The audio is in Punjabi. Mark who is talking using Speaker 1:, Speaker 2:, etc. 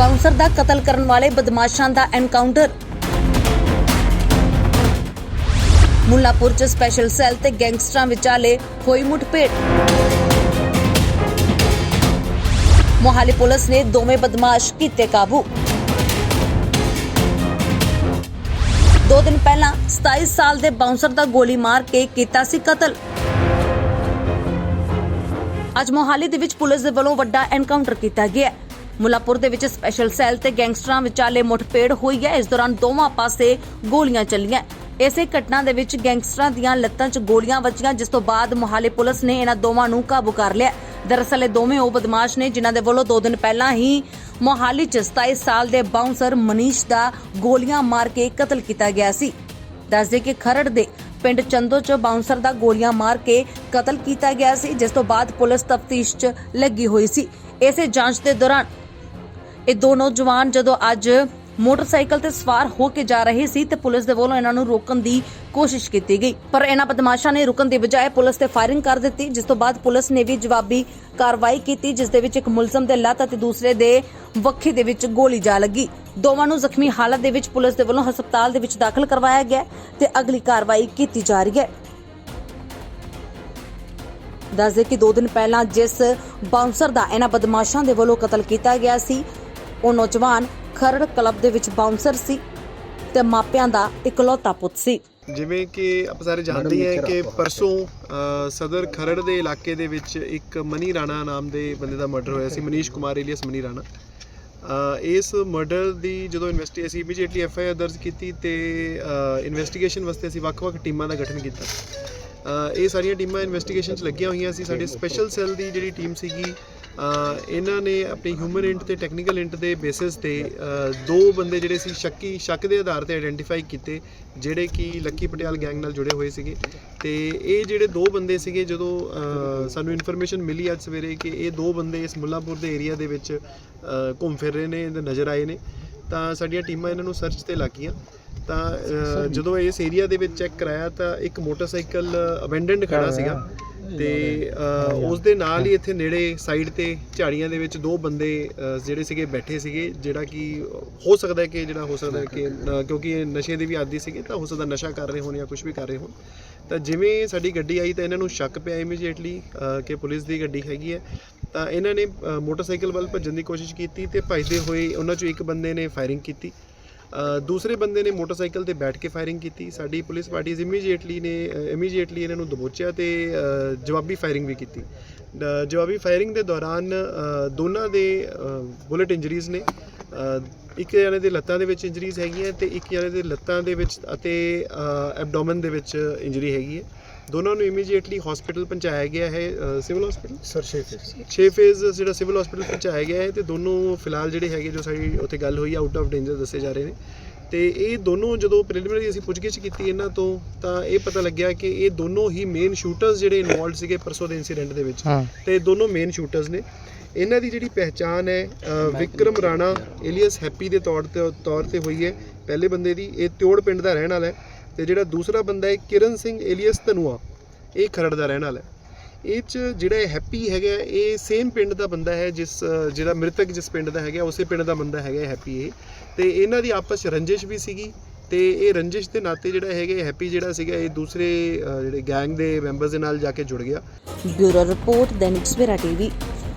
Speaker 1: ਬਾਉਂਸਰ ਦਾ ਕਤਲ ਕਰਨ ਵਾਲੇ ਬਦਮਾਸ਼ਾਂ ਦਾ ਐਨਕਾਊਂਟਰ। ਮੁੱਲਾਪੁਰ ਚ ਸਪੈਸ਼ਲ ਸੈੱਲ ਤੇ ਗੈਂਗਸਟਰਾਂ ਵਿਚਾਲੇ ਹੋਈ ਮੁੱਠਭੇੜ। ਮੋਹਾਲੀ ਪੁਲਿਸ ਨੇ ਦੋਵੇਂ ਬਦਮਾਸ਼ ਕੀਤੇ ਕਾਬੂ। ਦੋ ਦਿਨ ਪਹਿਲਾਂ 27 ਸਾਲ ਦੇ ਬਾਉਂਸਰ ਦਾ ਗੋਲੀ ਮਾਰ ਕੇ ਕੀਤਾ ਸੀ ਕਤਲ। ਅੱਜ ਮੋਹਾਲੀ ਦੇ ਵਿੱਚ ਪੁਲਿਸ ਦੇ ਵੱਲੋਂ ਵੱਡਾ ਐਨਕਾਊਂਟਰ ਕੀਤਾ ਗਿਆ ਮੁਲਾਪੁਰ ਦੇ ਵਿੱਚ ਸਪੈਸ਼ਲ ਸੈੱਲ ਤੇ ਗੈਂਗਸਟਰਾਂ ਵਿਚਾਲੇ ਮੁੱਠਭੇੜ ਹੋਈ ਹੈ। ਇਸ ਦੌਰਾਨ ਦੋਵਾਂ ਪਾਸੇ ਗੋਲੀਆਂ ਚੱਲੀਆਂ। ਇਸੇ ਘਟਨਾ ਦੇ ਵਿੱਚ ਗੈਂਗਸਟਰਾਂ ਦੀਆਂ ਲੱਤਾਂ 'ਚ ਗੋਲੀਆਂ ਵੱਜੀਆਂ, ਜਿਸ ਤੋਂ ਬਾਅਦ ਮੋਹਾਲੀ ਪੁਲਿਸ ਨੇ ਇਹਨਾਂ ਦੋਵਾਂ ਨੂੰ ਕਾਬੂ ਕਰ ਲਿਆ। ਦਰਅਸਲ ਇਹ ਦੋਵੇਂ ਉਹ ਬਦਮਾਸ਼ ਨੇ, ਜਿਨ੍ਹਾਂ ਦੇ ਵੱਲੋਂ 2 ਦਿਨ ਪਹਿਲਾਂ ਹੀ ਮੋਹਾਲੀ 'ਚ 27 ਸਾਲ ਦੇ ਬਾਉਂਸਰ ਮਨੀਸ਼ ਦਾ ਗੋਲੀਆਂ ਮਾਰ ਕੇ ਕਤਲ ਕੀਤਾ ਗਿਆ ਸੀ। ਦੱਸਦੇ ਕਿ ਖਰੜ ਦੇ ਪਿੰਡ ਚੰਦੋ ਚ ਬਾਉਂਸਰ ਦਾ ਗੋਲੀਆਂ ਮਾਰ ਕੇ ਕਤਲ ਕੀਤਾ ਗਿਆ ਸੀ, ਜਿਸ ਤੋਂ ਬਾਅਦ ਪੁਲਿਸ ਤਫਤੀਸ਼ 'ਚ ਲੱਗੀ ਹੋਈ ਸੀ। ਇਸੇ ਜਾਂਚ ਦੇ ਦੌਰਾਨ ਇਹ ਦੋ ਨੌਜਵਾਨ ਜਦੋਂ ਅੱਜ ਮੋਟਰਸਾਈਕਲ ਤੇ ਸਵਾਰ ਹੋ ਕੇ ਜਾ ਰਹੇ ਸੀ ਤੇ ਪੁਲਿਸ ਦੇ ਵੱਲੋਂ ਇਹਨਾਂ ਨੂੰ ਰੋਕਣ ਦੀ ਕੋਸ਼ਿਸ਼ ਕੀਤੀ ਗਈ। ਪਰ ਇਹਨਾਂ ਬਦਮਾਸ਼ਾਂ ਨੇ ਰੁਕਣ ਦੀ ਬਜਾਏ ਪੁਲਿਸ ਤੇ ਫਾਇਰਿੰਗ ਕਰ ਦਿੱਤੀ, ਜਿਸ ਤੋਂ ਬਾਅਦ ਪੁਲਿਸ ਨੇ ਵੀ ਜਵਾਬੀ ਕਾਰਵਾਈ ਕੀਤੀ, ਜਿਸ ਦੇ ਵਿੱਚ ਇੱਕ ਮੁਲਜ਼ਮ ਦੇ ਲੱਤ ਅਤੇ ਦੂਸਰੇ ਦੇ ਵੱਖੀ ਦੇ ਵਿੱਚ ਗੋਲੀ ਜਾ ਲੱਗੀ। ਦੋਵਾਂ ਨੂੰ ਜ਼ਖਮੀ ਹਾਲਤ ਦੇ ਵਿੱਚ ਪੁਲਿਸ ਦੇ ਵੱਲੋਂ ਹਸਪਤਾਲ ਦੇ ਵਿੱਚ ਦਾਖਲ ਕਰਵਾਇਆ ਗਿਆ ਤੇ ਅਗਲੀ ਕਾਰਵਾਈ ਕੀਤੀ ਜਾ ਰਹੀ ਹੈ। ਦੱਸਦੇ ਕਿ 2 ਦਿਨ ਪਹਿਲਾਂ ਜਿਸ ਬਾਉਂਸਰ ਦਾ ਇਹਨਾਂ ਬਦਮਾਸ਼ਾਂ ਦੇ ਵੱਲੋਂ ਕਤਲ ਕੀਤਾ ਗਿਆ ਸੀ ਉਹ ਨੌਜਵਾਨ ਖਰੜ ਕਲੱਬ ਦੇ ਵਿੱਚ ਬਾਉਂਸਰ ਸੀ ਤੇ ਮਾਪਿਆਂ ਦਾ ਇਕਲੌਤਾ ਪੁੱਤ ਸੀ।
Speaker 2: ਜਿਵੇਂ ਕਿ ਆਪਾਂ ਸਾਰੇ ਜਾਣਦੇ ਹੀ ਹਾਂ ਕਿ ਪਰਸੋਂ ਸਦਰ ਖਰੜ ਦੇ ਇਲਾਕੇ ਦੇ ਵਿੱਚ ਇੱਕ ਮਨੀ ਰਾਣਾ ਨਾਮ ਦੇ ਬੰਦੇ ਦਾ ਮਰਡਰ ਹੋਇਆ ਸੀ ਮਨੀਸ਼ ਕੁਮਾਰ ਏਲੀਅਸ ਮਨੀ ਰਾਣਾ। ਅ, ਇਸ ਮਰਡਰ ਦੀ ਜਦੋਂ ਇਨਵੈਸਟੀ ਅਸੀਂ ਇਮੀਡੀਏਟਲੀ ਐਫ ਆਈ ਆਰ ਦਰਜ ਕੀਤੀ ਤੇ ਇਨਵੈਸਟੀਗੇਸ਼ਨ ਵਾਸਤੇ ਅਸੀਂ ਵੱਖ-ਵੱਖ ਟੀਮਾਂ ਦਾ ਗਠਨ ਕੀਤਾ। ਅ, ਇਹ ਸਾਰੀਆਂ ਟੀਮਾਂ ਇਨਵੈਸਟੀਗੇਸ਼ਨ 'ਚ ਲੱਗੀਆਂ ਹੋਈਆਂ ਸੀ। ਸਾਡੇ ਸਪੈਸ਼ਲ ਸੈੱਲ ਦੀ ਜਿਹੜੀ ਟੀਮ ਸੀਗੀ ਇਹਨਾਂ ਨੇ ਆਪਣੀ ਹਿਊਮਨ ਇੰਟ ਤੇ ਟੈਕਨੀਕਲ ਇੰਟ ਦੇ ਬੇਸਿਸ ਤੇ ਦੋ ਬੰਦੇ ਜਿਹੜੇ ਸੀ ਸ਼ੱਕੀ ਸ਼ੱਕ ਦੇ ਆਧਾਰ ਤੇ ਆਇਡੈਂਟੀਫਾਈ ਕੀਤੇ ਜਿਹੜੇ ਕਿ ਲੱਕੀ ਪਟਿਆਲ ਗੈਂਗ ਨਾਲ ਜੁੜੇ ਹੋਏ ਸੀਗੇ। ਤੇ ਇਹ ਜਿਹੜੇ ਦੋ ਬੰਦੇ ਸੀਗੇ ਜਦੋਂ ਸਾਨੂੰ ਇਨਫੋਰਮੇਸ਼ਨ ਮਿਲੀ ਅੱਜ ਸਵੇਰੇ ਕਿ ਇਹ ਦੋ ਬੰਦੇ ਇਸ ਮੁੱਲਾਪੁਰ ਦੇ ਏਰੀਆ ਦੇ ਵਿੱਚ ਘੁੰਮ ਫਿਰ ਰਹੇ ਨੇ ਤੇ ਨਜ਼ਰ ਆਏ ਨੇ। ਤਾਂ ਸਾਡੀਆਂ ਟੀਮਾਂ ਇਹਨਾਂ ਨੂੰ ਸਰਚ ਤੇ ਲੱਗੀਆਂ ਤਾਂ ਜਦੋਂ ਇਸ ਏਰੀਆ ਦੇ ਵਿੱਚ ਚੈੱਕ ਕਰਾਇਆ ਤਾਂ ਇੱਕ ਮੋਟਰਸਾਈਕਲ ਅਬੈਂਡਨਡ ਖੜਾ ਸੀਗਾ। ਤੇ ਉਸ ਦੇ ਨਾਲ ਹੀ ਇੱਥੇ ਨੇੜੇ ਸਾਈਡ ਤੇ ਝਾੜੀਆਂ ਦੇ ਵਿੱਚ ਦੋ ਬੰਦੇ ਜਿਹੜੇ ਸੀਗੇ ਬੈਠੇ ਸੀਗੇ ਜਿਹੜਾ ਕਿ ਹੋ ਸਕਦਾ ਹੈ ਕਿ ਜਿਹੜਾ ਹੋ ਸਕਦਾ ਹੈ ਕਿ ਕਿਉਂਕਿ ਇਹ ਨਸ਼ੇ ਦੇ ਵੀ ਆਦੀ ਸੀਗੇ ਤਾਂ ਹੋ ਸਕਦਾ ਨਸ਼ਾ ਕਰ ਰਹੇ ਹੋਣ ਜਾਂ ਕੁਝ ਵੀ ਕਰ ਰਹੇ ਹੋਣ। ਤਾਂ ਜਿਵੇਂ ਸਾਡੀ ਗੱਡੀ ਆਈ ਤਾਂ ਇਹਨਾਂ ਨੂੰ ਸ਼ੱਕ ਪਿਆ ਇਮੀਡੀਏਟਲੀ ਕਿ ਪੁਲਿਸ ਦੀ ਗੱਡੀ ਹੈਗੀ ਹੈ। ਤਾਂ ਇਹਨਾਂ ਨੇ ਮੋਟਰਸਾਈਕਲ ਵੱਲ ਭੱਜਣ ਦੀ ਕੋਸ਼ਿਸ਼ ਕੀਤੀ ਤੇ ਭੱਜਦੇ ਹੋਏ ਉਹਨਾਂ ਚੋਂ ਇੱਕ ਬੰਦੇ ਨੇ ਫਾਇਰਿੰਗ ਕੀਤੀ। ਦੂਸਰੇ ਬੰਦੇ ਨੇ ਮੋਟਰਸਾਈਕਲ ਤੇ ਬੈਠ ਕੇ ਫਾਇਰਿੰਗ ਕੀਤੀ। ਸਾਡੀ ਪੁਲਿਸ ਪਾਰਟੀਜ਼ ਇਮੀਡੀਏਟਲੀ ਨੇ ਇਮੀਡੀਏਟਲੀ ਇਹਨਾਂ ਨੂੰ ਦਬੋਚਿਆ ਤੇ ਜਵਾਬੀ ਫਾਇਰਿੰਗ ਵੀ ਕੀਤੀ। ਜਵਾਬੀ ਫਾਇਰਿੰਗ ਦੇ ਦੌਰਾਨ ਦੋਨਾਂ ਦੇ ਬੁਲਟ ਇੰਜਰੀਜ਼ ਨੇ। ਇੱਕ ਜਣੇ ਦੇ ਲੱਤਾਂ ਦੇ ਵਿੱਚ ਇੰਜਰੀਜ਼ ਹੈਗੀਆਂ ਤੇ ਇੱਕ ਜਣੇ ਦੇ ਲੱਤਾਂ ਦੇ ਵਿੱਚ ਅਤੇ ਐਬਡੋਮਨ ਦੇ ਵਿੱਚ ਇੰਜਰੀ ਹੈਗੀ ਹੈ। ਦੋਨਾਂ ਨੂੰ ਇਮੀਡੀਏਟਲੀ ਹਸਪੀਟਲ ਪਹੁੰਚਾਇਆ ਗਿਆ ਹੈ ਸਿਵਲ ਹਸਪੀਟਲ
Speaker 3: ਸਰ ਸ਼ੇਫ
Speaker 2: 6 ਫੇਜ਼ ਜਿਹੜਾ ਸਿਵਲ ਹਸਪੀਟਲ ਪਹੁੰਚਾਇਆ ਗਿਆ ਹੈ ਤੇ ਦੋਨੋਂ ਫਿਲਹਾਲ ਜਿਹੜੇ ਹੈਗੇ ਜੋ ਸਾਡੀ ਉੱਥੇ ਗੱਲ ਹੋਈ ਆਊਟ ਆਫ ਡੇਂਜਰ ਦੱਸੇ ਜਾ ਰਹੇ ਨੇ। ਤੇ ਇਹ ਦੋਨੋਂ ਜਦੋਂ ਪ੍ਰੀਲਿਮਿਨਰੀ ਅਸੀਂ ਪੁੱਛਗਿੱਛ ਕੀਤੀ ਇਹਨਾਂ ਤੋਂ ਤਾਂ ਇਹ ਪਤਾ ਲੱਗਿਆ ਕਿ ਇਹ ਦੋਨੋਂ ਹੀ ਮੇਨ ਸ਼ੂਟਰਸ ਜਿਹੜੇ ਇਨਵੋਲਡ ਸੀਗੇ ਪਰਸੋਂ ਦੇ ਇਨਸੀਡੈਂਟ ਦੇ ਵਿੱਚ। ਤੇ ਦੋਨੋਂ ਮੇਨ ਸ਼ੂਟਰਸ ਨੇ। ਇਹਨਾਂ ਦੀ ਜਿਹੜੀ ਪਹਿਚਾਨ ਹੈ ਵਿਕਰਮ ਰਾਣਾ ਏਲੀਅਸ ਹੈਪੀ ਦੇ ਤੌਰ ਤੇ ਤੌਰ ਤੇ ਹੋਈ ਹੈ। ਪਹਿਲੇ ਬੰਦੇ ਦੀ ਇਹ ਤਿਉੜ ਪਿੰਡ ਦਾ ਰਹਿਣ ਵਾਲਾ ਹੈ ਤੇ ਜਿਹੜਾ ਦੂਸਰਾ ਬੰਦਾ ਹੈ ਕਿਰਨ ਸਿੰਘ ਏਲੀਅਸ ਧਨੂਆ। ਇਹ ਖਰੜ ਦਾ ਰਹਿਣ ਵਾਲਾ ਹੈ। ਇਹ ਚ ਜਿਹੜਾ ਹੈਪੀ ਹੈਗਾ ਇਹ ਸੇਮ ਪਿੰਡ ਦਾ ਬੰਦਾ ਹੈ ਜਿਸ ਜਿਹੜਾ ਮ੍ਰਿਤਕ ਜਿਸ ਪਿੰਡ ਦਾ ਹੈਗਾ ਉਸੇ ਪਿੰਡ ਦਾ ਬੰਦਾ ਹੈਗਾ ਹੈਪੀ ਇਹ। ਤੇ ਇਹਨਾਂ ਦੀ ਆਪਸ ਵਿੱਚ ਰੰਜਿਸ਼ ਵੀ ਸੀਗੀ ਤੇ ਇਹ ਰੰਜਿਸ਼ ਦੇ ਨਾਤੇ ਜਿਹੜਾ ਹੈਗਾ ਹੈਪੀ ਜਿਹੜਾ ਸੀਗਾ ਇਹ ਦੂਸਰੇ ਜਿਹੜੇ ਗੈਂਗ ਦੇ ਮੈਂਬਰਸ ਦੇ ਨਾਲ ਜਾ ਕੇ ਜੁੜ ਗਿਆ।
Speaker 1: Bureau report Dainik Savera TV.